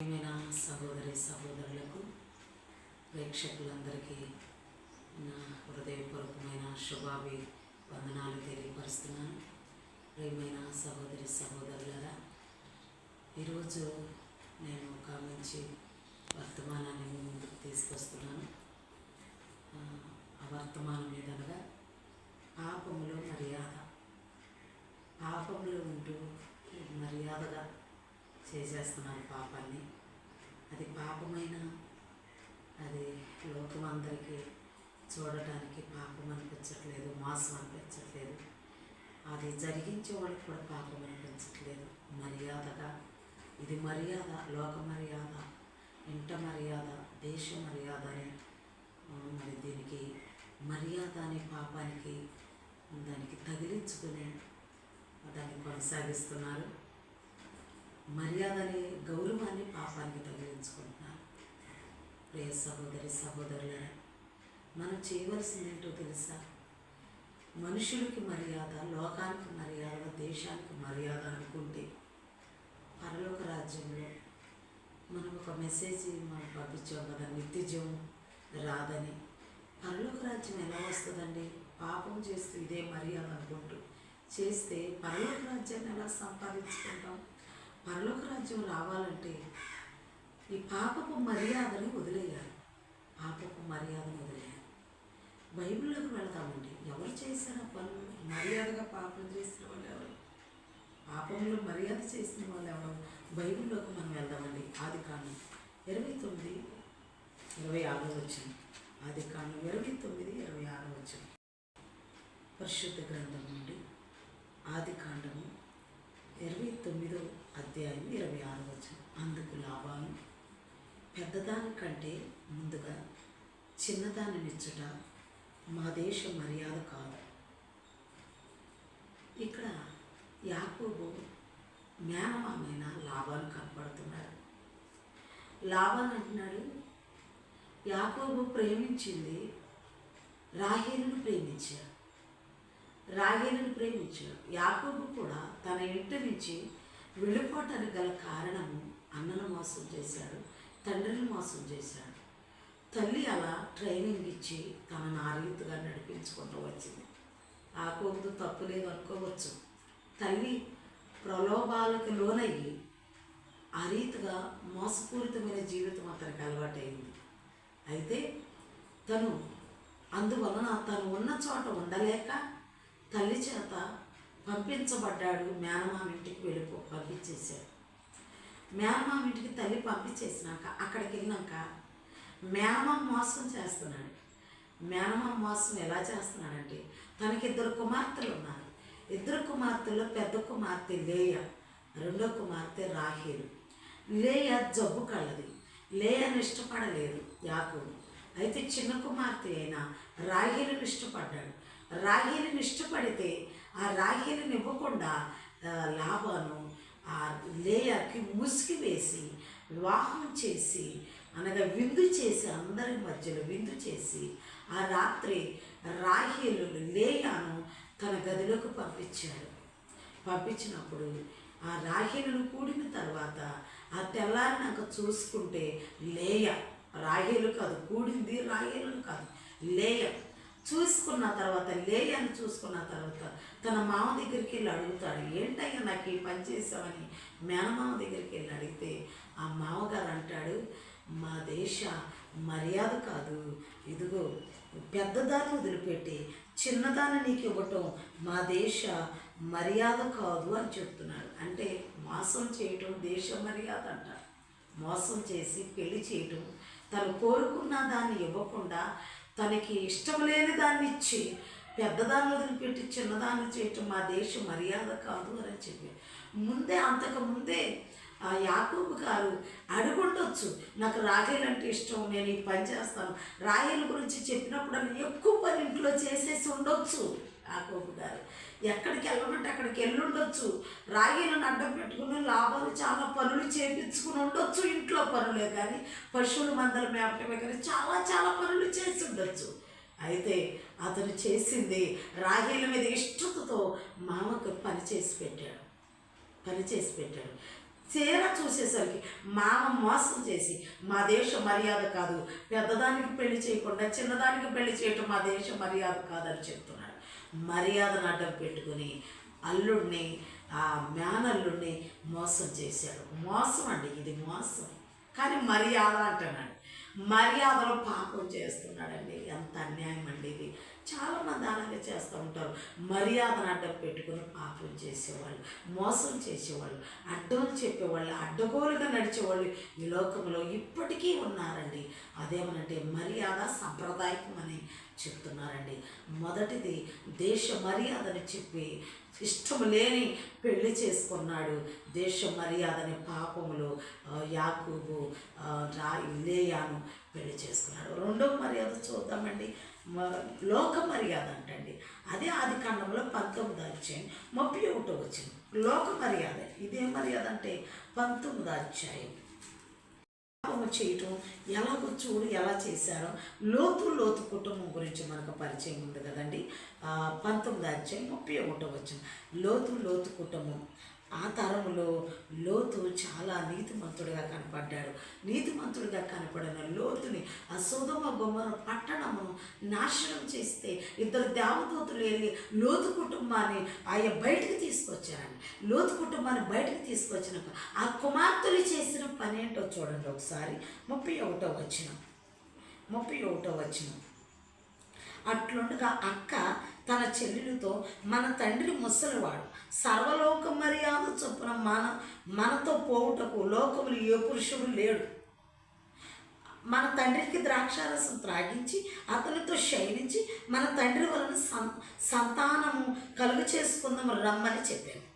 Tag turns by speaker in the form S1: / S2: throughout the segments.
S1: ప్రియమైన సహోదరి సహోదరులకు ప్రేక్షకులందరికీ నా హృదయపూర్వకమైన శుభాభి వందనాలు తెలియపరుస్తున్నాను. ప్రియమైన సహోదరి సహోదరులరా ఈరోజు నేను ఒక మంచి వర్తమానాన్ని ముందుకు తీసుకొస్తున్నాను. ఆ, వర్తమానం ఏదనగా పాపములో మర్యాద. పాపంలో ఉంటూ మర్యాదగా చేసేస్తున్నారు పాపాన్ని అది పాపమైన అది లోకం అందరికీ చూడటానికి పాపం అనిపించట్లేదు మోసం అనిపించట్లేదు. అది జరిగించే వాళ్ళకి కూడా పాపం అనిపించట్లేదు. మర్యాదగా ఇది మర్యాద లోక మర్యాద ఇంట మర్యాద దేశ మర్యాద అని మరి దీనికి మర్యాద అనే పాపానికి దానికి తగిలించుకుని దాన్ని కొనసాగిస్తున్నారు. మర్యాదని గౌరవాన్ని పాపానికి తగిలించుకుంటున్నారు. ప్రియ సహోదరి సహోదరులరా మనం చేయవలసింది ఏంటో తెలుసా? మనుషులకి మర్యాద లోకానికి మర్యాద దేశానికి మర్యాద అనుకుంటే పరలోక రాజ్యంలో మనం ఒక మెసేజ్ మనం పంపించాం కదా నిత్యజం రాదని. పరలోక రాజ్యం ఎలా వస్తుందండి? పాపం చేస్తూ ఇదే మర్యాద అనుకుంటూ చేస్తే పరలోక రాజ్యాన్ని ఎలా సంపాదించుకుంటాం? పరలోక రాజ్యం రావాలంటే ఈ పాపపు మర్యాదని వదిలేయాలి. పాపపు మర్యాదని వదిలేయాలి. బైబిల్లోకి వెళదామండి ఎవరు చేశారు పనులు? మర్యాదగా పాపం చేసిన వాళ్ళు ఎవరు? పాపంలో మర్యాద చేసిన వాళ్ళు ఎవరు? బైబిల్లోకి మనం వెళ్దామండి. ఆది కాండం ఇరవై తొమ్మిది ఇరవై ఆరు వచ్చింది ఆది కాండం ఇరవై తొమ్మిది ఇరవై ఆరు వచ్చింది పరిశుద్ధ గ్రంథం నుండి ఆది కాండము ఇరవై తొమ్మిదో అధ్యాయం ఇరవై ఆరు వచ్చింది అందుకు లాభాలు పెద్దదాని కంటే ముందుగా చిన్నదానినిచ్చుట మా దేశ మర్యాద కాదు. ఇక్కడ యాకోబు మేనమామైన లాభాలు కనపడుతున్నారు లాభాలు అంటున్నాడు యాకోబు ప్రేమించింది రాహేలును ప్రేమించాడు. రాహేలను ప్రేమించాడు. యాకోబు కూడా తన ఇంటి నుంచి వెళ్ళిపోవటానికి గల కారణము అన్నను మోసం చేశాడు తండ్రిని మోసం చేశాడు. తల్లి అలా ట్రైనింగ్ ఇచ్చి తనను ఆ రీతిగా నడిపించుకుంటూ వచ్చింది. యాకోబుతో తప్పు లేదు అనుకోవచ్చు. తల్లి ప్రలోభాలకు లోనయ్యి ఆ రీతిగా మోసపూరితమైన జీవితం అతనికి అలవాటైంది. అయితే తను అందువలన తను ఉన్న చోట ఉండలేక తల్లి చేత పంపించబడ్డాడు మేనమామింటికి వెళ్ళిపో పంపించేశాడు. మేనమామ ఇంటికి తల్లి పంపించేసినాక అక్కడికి వెళ్ళినాక మేనమామ మోసం చేస్తున్నాడు. మేనమామ మోసం ఎలా చేస్తున్నాడంటే తనకి ఇద్దరు కుమార్తెలు ఉన్నారు. ఇద్దరు కుమార్తెల్లో పెద్ద కుమార్తె లేయ రెండో కుమార్తె రాహేలు. లేయ జబ్బు కళ్ళది లేయను ఇష్టపడలేదు యాకోబు. అయితే చిన్న కుమార్తె అయిన రాహేలుని ఇష్టపడ్డాడు. రాహేలుని ఇష్టపడితే ఆ రాహేలుని ఇవ్వకుండా లాభాను ఆ లేయకి ముసుగు వేసి వివాహం చేసి అనగా విందు చేసి అందరి మధ్యలో విందు చేసి ఆ రాత్రి రాహేలు లేయాను తన గదిలోకి పంపించాడు పంపించినప్పుడు ఆ రాహేలును కూడిన తర్వాత ఆ తెల్లారినాక చూసుకుంటే లేయ. రాహేలు కాదు కూడింది రాహేలును కాదు లేయ. చూసుకున్న తర్వాత లేయని చూసుకున్న తర్వాత తన మామ దగ్గరికి వెళ్ళి అడుగుతాడు ఏంటయ్యా నాకు ఈ పని చేసావని మేనమామ దగ్గరికి వెళ్ళి అడిగితే ఆ మామగారు అంటాడు మా దేశ మర్యాద కాదు. ఇదిగో పెద్దదాన్ని వదిలిపెట్టి చిన్నదాన్ని నీకు ఇవ్వటం మా దేశ మర్యాద కాదు అని చెప్తున్నాడు. అంటే మోసం చేయటం దేశ మర్యాద అంటారు. మోసం చేసి పెళ్ళి చేయటం తను కోరుకున్న దాన్ని ఇవ్వకుండా తనకి ఇష్టం లేని దాన్ని ఇచ్చి పెద్దదాన్ని వదిలిపెట్టి చిన్నదాన్ని చేయటం మా దేశ మర్యాద కాదు అని చెప్పి. ముందే అంతకు ముందే ఆ యాకూబు గారు అడుగుండొచ్చు నాకు రాయలు అంటే ఇష్టం నేను ఈ పని చేస్తాను. రాయల గురించి చెప్పినప్పుడు ఎక్కువ పని ఇంట్లో చేసేసి ఉండొచ్చు యాకూబు గారు. ఎక్కడికి వెళ్ళమంటే అక్కడికి వెళ్ళుండొచ్చు. రాహేలను అడ్డం పెట్టుకుని లాభాలు చాలా పనులు చేపించుకుని ఉండొచ్చు ఇంట్లో పనులే కానీ. పశువుల మందల మేపటమే కానీ చాలా చాలా పనులు చేసి ఉండొచ్చు అయితే అతను చేసింది రాగిల మీద ఇష్టతతో మామకు పని చేసి పెట్టాడు. పని చేసి పెట్టాడు. చీర చూసేసరికి మామ మోసం చేసి మా దేశ మర్యాద కాదు. పెద్దదానికి పెళ్ళి చేయకుండా చిన్నదానికి పెళ్ళి చేయటం మా దేశ మర్యాద కాదని చెప్తున్నాడు. మర్యాదను అడ్డం పెట్టుకుని అల్లుడిని ఆ మేనల్లుడిని మోసం చేశాడు. మోసం అండి ఇది మోసం. కానీ మర్యాద అంటున్నాడు మర్యాదలో పాపం చేస్తున్నాడండి. ఎంత అన్యాయం అండి ఇది. చాలామంది అలాగే చేస్తూ ఉంటారు. మర్యాదను అడ్డం పెట్టుకుని పాపం చేసేవాళ్ళు మోసం చేసేవాళ్ళు అడ్డం చెప్పేవాళ్ళు అడ్డగోలుగా నడిచేవాళ్ళు ఈ లోకంలో ఇప్పటికీ ఉన్నారండి. అదేమనంటే మర్యాద సంప్రదాయకం అని చెప్తున్నారండి. మొదటిది దేశ మర్యాదని చెప్పి ఇష్టం లేని పెళ్ళి చేసుకున్నాడు. దేశ మర్యాదని పాపములు యాకూబు రా లేయాను పెళ్ళి చేసుకున్నాడు. రెండవ మర్యాద చూద్దామండి. లోక మర్యాద అంటండి. అదే ఆది కాండంలో పంతొమ్మిది అధ్యాయం ముప్పై ఒకటో వచ్చింది లోక మర్యాద. ఇదే మర్యాద అంటే పంతొమ్మిది అధ్యాయం. పాపము చేయటం ఎలాగో చూడు ఎలా చేశారో లోతు లోతు కుటుంబం గురించి మనకు పరిచయం ఉంది కదండి. పంతొమ్మిది అధ్యాయం ముప్పై ఒకటో వచ్చిన లోతు లోతు కుటుంబం. ఆ తరంలో లోతు చాలా నీతిమంతుడిగా కనపడ్డాడు. నీతిమంతుడిగా కనపడిన లోతుని ఆ సుధమ బొమ్మను పట్టణము నాశనం చేస్తే ఇద్దరు దేవదూతులు వెళ్ళి లోతు కుటుంబాన్ని ఆయా బయటికి తీసుకొచ్చారండి లోతు కుటుంబాన్ని బయటకు తీసుకొచ్చినాక ఆ కుమార్తెలు చేసిన పని ఏంటో చూడండి ఒకసారి. ముప్పై ఒకటో వచ్చిన ముప్పై ఒకటో వచ్చినాం అట్లుండగా అక్క తన చెల్లెలతో మన తండ్రి ముసలివాడు. సర్వలోక మర్యాద చొప్పున మన మనతో పోవుటకు లోకములు ఏ పురుషుడు లేడు. మన తండ్రికి ద్రాక్షారసం త్రాగించి అతనితో శయనించి మన తండ్రి వలన సంతానము కలుగు చేసుకుందాం రమ్మని చెప్పాను.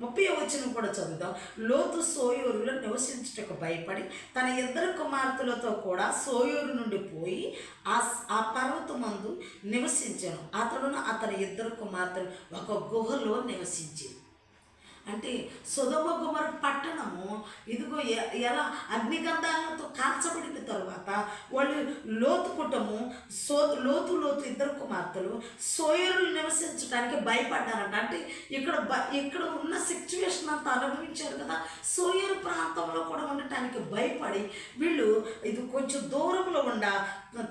S1: ముప్పై వచ్చిన కూడా చదువుదాం. లోతు సోయూరులో నివసించుటకు భయపడి తన ఇద్దరు కుమార్తెలతో కూడా సోయూరు నుండి పోయి ఆ ఆ పర్వతమందు నివసించాను. అతడును అతని ఇద్దరు కుమార్తెలు ఒక గుహలో నివసించింది అంటే సుధమ గుమర పట్టణము ఇదిగో ఎలా అగ్నిగంధాలతో కాల్చబడిన తరువాత వాళ్ళు లోతు కుటుంబం సో లోతు లోతు ఇద్దరు కుమార్తెలు సోయరులు నివసించడానికి భయపడ్డారంట. అంటే ఇక్కడ బ ఇక్కడ ఉన్న సిచ్యువేషన్ అంతా అనుభవించారు కదా. సోయరు ప్రాంతంలో కూడా ఉండటానికి భయపడి వీళ్ళు ఇది కొంచెం దూరంలో ఉండ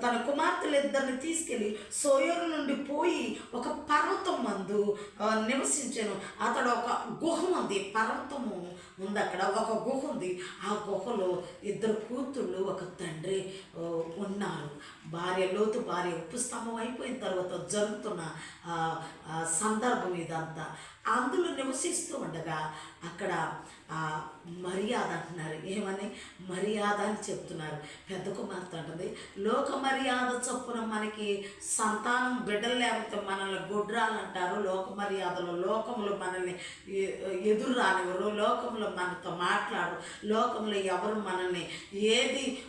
S1: తన కుమార్తెలు ఇద్దరిని తీసుకెళ్ళి సోయరు నుండి పోయి ఒక పర్వతం మందు నివసించాను. అతడు ఒక గుహ ఉంది పర్వతము ఉంది అక్కడ ఒక గుహ ఉంది. ఆ గుహలో ఇద్దరు కూతుళ్ళు ఒక తండ్రి ఉన్నారు. భార్య లోతు భార్య ఉప్పు స్తంభం అయిపోయిన తర్వాత జరుగుతున్న సందర్భం ఇదంతా. అందులో నివసిస్తూ ఉండగా అక్కడ మర్యాద అంటున్నారు. ఏమని? మర్యాద అని చెప్తున్నారు. పెద్ద కుమార్తె అంటుంది లోక మర్యాద చొప్పున మనకి సంతానం బిడ్డలు లేకపోతే మనల్ని గుడ్రాలు అంటారు. లోక మర్యాదలో లోకములు మనల్ని ఎ- ఎదురు రానివ్వరు. లోకంలో మనతో మాట్లాడు లోకంలో ఎవరు మనల్ని ఏది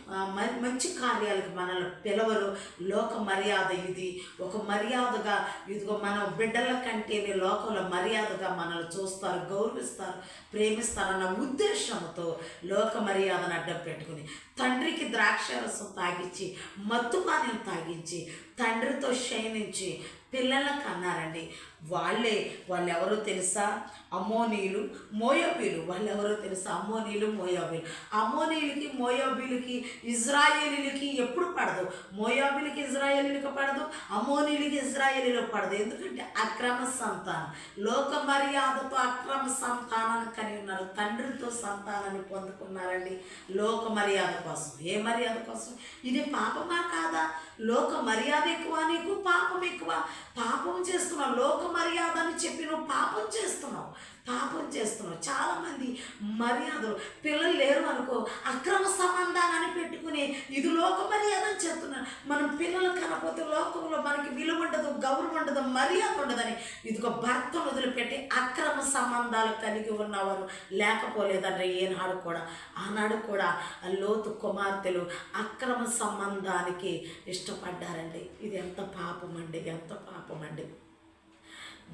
S1: మంచి కార్యాలకు మనల్ని ఎవరు? లోక మర్యాద ఇది. ఒక మర్యాదగా ఇదిగో మన బిడ్డల కంటేనే లోకంలో మర్యాదగా మనల్ని చూస్తారు గౌరవిస్తారు ప్రేమిస్తారన్న ఉద్దేశంతో లోక మర్యాదను అడ్డం పెట్టుకుని తండ్రికి ద్రాక్షరసం తాగించి మత్తుపానీయం తాగించి తండ్రితో క్షయించి పిల్లలకు అన్నారండి వాళ్ళే వాళ్ళు ఎవరో తెలుసా? అమోనీలు మోయోబీలు. వాళ్ళు ఎవరో తెలుసా? అమోనీలు మోయోబీలు. అమోనీలకి మోయోబీలకి ఇజ్రాయేలీలకి ఎప్పుడు పడదు. మోయాబీలకి ఇజ్రాయేలీలకు పడదు. అమోనీలకి ఇజ్రాయేలీలకు పడదు. ఎందుకంటే అక్రమ సంతానం. లోక మర్యాదతో అక్రమ సంతానాన్ని కలిగి ఉన్నారు. తండ్రితో సంతానాన్ని పొందుకున్నారండి లోక మర్యాద కోసం. ఏ మర్యాద కోసం? ఇది పాపమా కాదా? లోక మర్యాద ఎక్కువ నీకు? పాపం ఎక్కువ. పాపం చేస్తున్నావు లోక మర్యాద అని చెప్పి నువ్వు పాపం చేస్తున్నావు. పాపం చేస్తున్నావు. చాలామంది మర్యాదలు. పిల్లలు లేరు అనుకో అక్రమ సంబంధాలని పెట్టుకుని ఇది లోక మర్యాద అని చెప్తున్నారు. మనం పిల్లలు కనపోతే లోకంలో మనకి విలువ ఉండదు గౌరవం ఉండదు మర్యాద ఉండదని. ఇదిగో భర్త వదిలిపెట్టి అక్రమ సంబంధాలు కలిగి ఉన్నవారు లేకపోలేదంటే ఏనాడు కూడా. ఆనాడు కూడా ఆ లోతు కుమార్తెలు అక్రమ సంబంధానికి ఇష్టపడ్డారండి. ఇది ఎంత పాపం అండి ఎంత పాపం అండి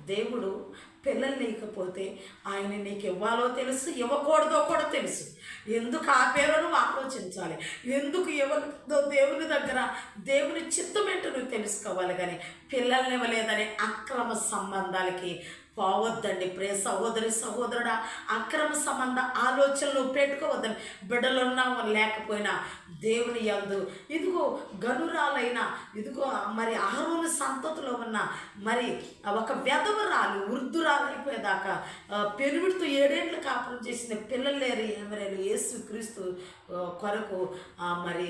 S1: దేవుడు పిల్లలు లేకపోతే ఆయన నీకు ఇవ్వాలో తెలుసు ఇవ్వకూడదో కూడా తెలుసు. ఎందుకు ఆపేరో నువ్వు ఆలోచించాలి? ఎందుకు ఇవ్వదో దేవుని దగ్గర దేవుని చిత్తం ఏంటో నువ్వు తెలుసుకోవాలి కానీ పిల్లల్ని ఇవ్వలేదని అక్రమ సంబంధాలకి పోవద్దండి. ప్రే సహోదరి సహోదరుడా అక్రమ సంబంధ ఆలోచనలు పెట్టుకోవద్దండి. బిడ్డలున్నా లేకపోయినా దేవుని యందు. ఇదిగో గనురాలైన ఇదిగో మరి ఆరోని సంతతిలో ఉన్న మరి ఒక వెధవరాలు వృద్ధురాలైపోయేదాకా పెనుమిడితో ఏడేళ్ళు కాపురం చేసిన పిల్లలేరు ఎవరైనా ఏమరేలు యేసు క్రీస్తు కొరకు మరి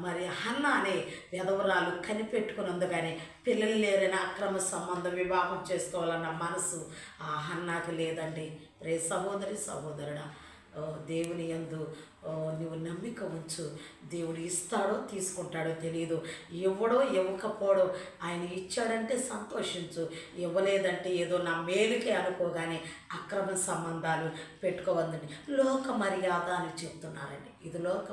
S1: మరి అన్న అనే విధవరాలు కనిపెట్టుకుని పిల్లలు లేరని అక్రమ సంబంధం వివాహం చేసుకోవాలన్న మనసు ఆ హన్నాకి లేదండి. రే సహోదరి సహోదరుడా దేవుని యందు నువ్వు నమ్మిక ఉంచు. దేవుడు ఇస్తాడో తీసుకుంటాడో తెలియదు ఇవ్వడో ఇవ్వకపోవడో ఆయన ఇచ్చాడంటే సంతోషించు. ఇవ్వలేదంటే ఏదో నా మేలుకే అనుకోగానే అక్రమ సంబంధాలు పెట్టుకోవద్దండి లోక మర్యాద అని చెప్తున్నారండి. ఇది లోక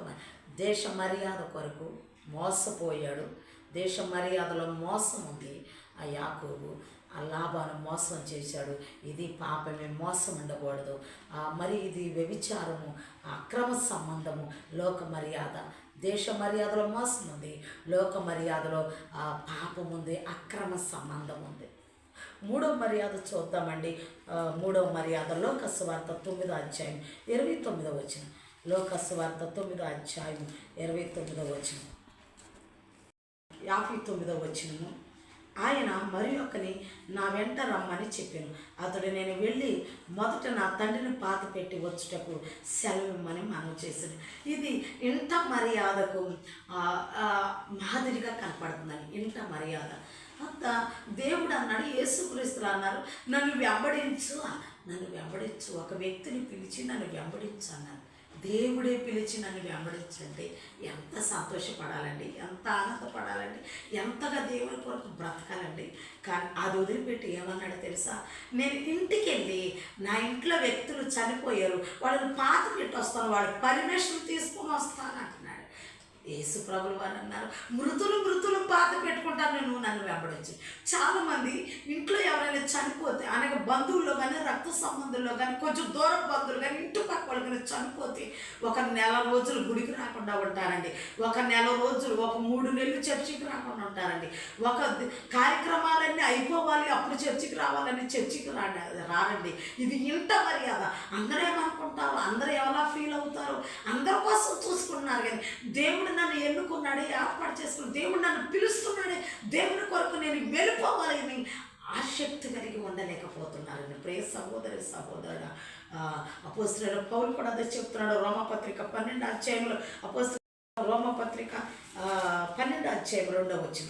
S1: దేశ మర్యాద కొరకు మోసపోయాడు. దేశ మర్యాదలో మోసం ఉంది ఆ యాకోబు. లాభాను మోసం చేశాడు. ఇది పాపమే మోసం ఉండకూడదు. మరి ఇది వ్యభిచారము అక్రమ సంబంధము లోక మర్యాద. దేశ మర్యాదలో మోసం ఉంది. లోక మర్యాదలో ఆ, పాపం ఉంది అక్రమ సంబంధం ఉంది. మూడవ మర్యాద చూద్దామండి. మూడవ మర్యాద లోకస్వార్త తొమ్మిదో అధ్యాయం ఇరవై తొమ్మిదో వచ్చిన లోకస్వార్త తొమ్మిదో అధ్యాయం ఇరవై తొమ్మిదో వచ్చిన యాభై తొమ్మిదో వచ్చినము ఆయన మరి ఒకని నా వెంట రమ్మని చెప్పాను. అతడు నేను వెళ్ళి మొదట నా తండ్రిని పాత పెట్టి వచ్చుటకు సెలవిమ్మని మనం చేశాను ఇది ఇంట మర్యాదకు మాదిరిగా కనపడుతుందని ఇంట మర్యాద. అంత దేవుడు అన్నాడు యేసుక్రీస్తులు అన్నారు. నన్ను వెంబడించు నన్ను వెంబడించు. ఒక వ్యక్తిని పిలిచి నన్ను వెంబడించు అన్నాను దేవుడే పిలిచి నన్ను వెంబడించండి. ఎంత సంతోషపడాలండి. ఎంత ఆనందపడాలండి. ఎంతగా దేవుని కొరకు బ్రతకాలండి. కానీ అది వదిలిపెట్టి ఏమన్నాడో తెలుసా? నేను ఇంటికి వెళ్ళి నా ఇంట్లో వ్యక్తులు చనిపోయారు. వాళ్ళని పాత పెట్టి వస్తాను వాళ్ళ పర్మిషన్ తీసుకొని వస్తాను అంటున్నాడు. యేసు ప్రభులు వారు అన్నారు మృతులు మృతులు పాత పెట్టుకుంటాను. నువ్వు నన్ను వెంబడించు. చాలామంది ఇంట్లో ఎవరైనా చనిపోతే అనేక బంధువులు రక్త సంబంధుల్లో కానీ కొంచెం దూరం బంధువులు కానీ ఇంటి పక్క వాళ్ళు కానీ చనిపోతే ఒక నెల రోజులు గుడికి రాకుండా ఉంటారండి. ఒక నెల రోజులు ఒక మూడు నెలలు చర్చికి రాకుండా ఉంటారండి. ఒక కార్యక్రమాలన్నీ అయిపోవాలి అప్పుడు చర్చికి రావాలని చర్చికి రా రారండి. ఇది ఇంత మర్యాద. అందరూ ఏమనుకుంటారు? అందరూ ఎలా ఫీల్ అవుతారు? అందరి కోసం చూసుకున్నారు కానీ దేవుడు నన్ను ఎన్నుకున్నాడే ఏర్పాటు చేసుకుని దేవుడు నన్ను పిలుస్తున్నాడే దేవుని కొరకు నేను వెళ్ళిపోవాలి ఆసక్తి కలిగి ఉండలేకపోతాను సహోదరి సహోదరుడు. అపోస్తుల పౌలు కూడా అదే చెప్తున్నాడు రోమపత్రిక పన్నెండు అధ్యాయంలో. అపోస్తుల రోమపత్రిక ఆ, పన్నెండు అధ్యాయం రెండో వచ్చిన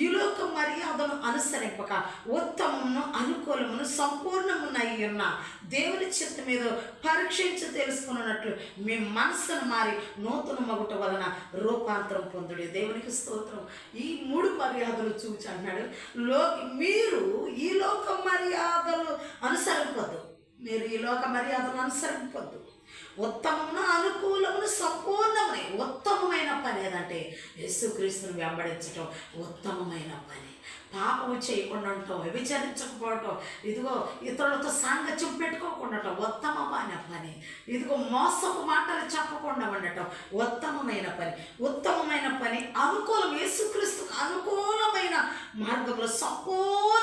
S1: ఈ లోక మర్యాదను అనుసరింపక ఉత్తమమును అనుకూలమును సంపూర్ణమునై ఉన్న దేవుని చిత్త మీద పరీక్షించి తెలుసుకున్నట్లు మీ మనస్సును మారి నూతన మగుట వలన రూపాంతరం పొందుడు. దేవునికి స్తోత్రం. ఈ మూడు మర్యాదలు చూచి అన్నాడు. లో మీరు ఈ లోక మర్యాదలు అనుసరింపద్దు. మీరు ఈ లోక మర్యాదలు అనుసరింపద్దు. ఉత్తమమును అనుకూలమును సంపూర్ణమునే ఉత్తమమైన పని ఏదంటే యేసుక్రీస్తుని వెంబడించటం ఉత్తమమైన పని. పాపము చేయకుండా ఉండటం వ్యభిచరించకపోవటం ఇదిగో ఇతరులతో సాంగత్యం పెట్టుకోకుండా ఉత్తమమైన పని. ఇదిగో మోసపు మాటలు చెప్పకుండా ఉండటం ఉత్తమమైన పని. ఉత్తమమైన పని అనుకూలం యేసుక్రీస్తుకు అనుకూలమైన మార్గంలో సంపూర్ణ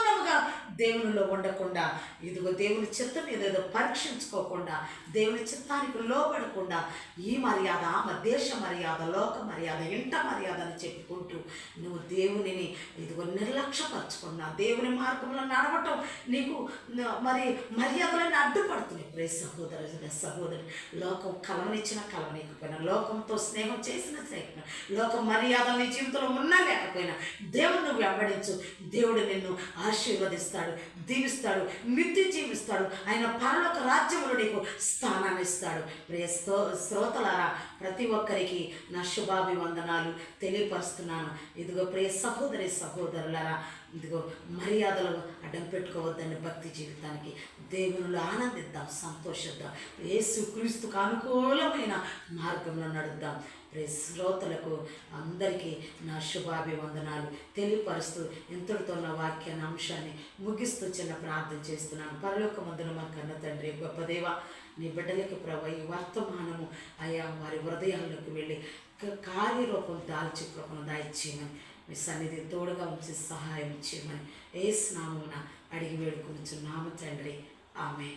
S1: దేవునిలో ఉండకుండా ఇదిగో దేవుని చిత్తం ఏదేదో ఏదో పరీక్షించుకోకుండా దేవుని చిత్తానికి లోబడకుండా ఈ మర్యాద ఆమె దేశ మర్యాద లోక మర్యాద ఇంట మర్యాద అని చెప్పుకుంటూ నువ్వు దేవునిని ఇదిగో నిర్లక్ష్యపరచుకున్నా దేవుని మార్గంలో నడవటం నీకు మరి మర్యాదలన్నీ అడ్డుపడుతున్నాయి. ప్రే సహోదరు సహోదరు లోకం కలవనిచ్చిన కలవనీకపోయినా లోకంతో స్నేహం చేసిన స్నేహం లోక మర్యాదలు నీ జీవితంలో ఉన్నా లేకపోయినా దేవుడు నువ్వు వెంబడించు దేవుడు నిన్ను ఆశీర్వదిస్తాడు. దీవిస్తాడు నిత్య జీవిస్తాడు. ఆయన పరలోక రాజ్యములు నీకు స్థానాన్ని ఇస్తాడు. ప్రియ శ్రో శ్రోతలారా ప్రతి ఒక్కరికి నా శుభాభివందనాలు తెలియపరుస్తున్నాను. ఇదిగో ప్రియ సహోదరి సహోదరులారా ఇదిగో మర్యాదలు అడ్డం పెట్టుకోవద్దని భక్తి జీవితానికి. దేవునిలో ఆనందిద్దాం సంతోషిద్దాం. యేసు క్రీస్తుకు అనుకూలమైన మార్గంలో నడుద్దాం. ప్రియ శ్రోతలకు అందరికీ నా శుభాభివందనాలు తెలియపరుస్తూ ఇంతటితో నా వాక్యాన్ని అంశాన్ని ముగిస్తూ చిన్న ప్రార్థన చేస్తున్నాను. పరలోక మందున మా కన్న తండ్రి గొప్ప దేవ నీ బిడ్డలకి ప్రభ ఈ వర్తమానము అయా వారి హృదయాల్లోకి వెళ్ళి కార్యరూపం దాల్చి కృపను దాయిచ్చేయమని మీ సన్నిధి తోడుగా ఉంచి సహాయం చేయమని ఏ స్నామమున అడిగి వేడుకొనుచున్నాము తండ్రి. ఆమె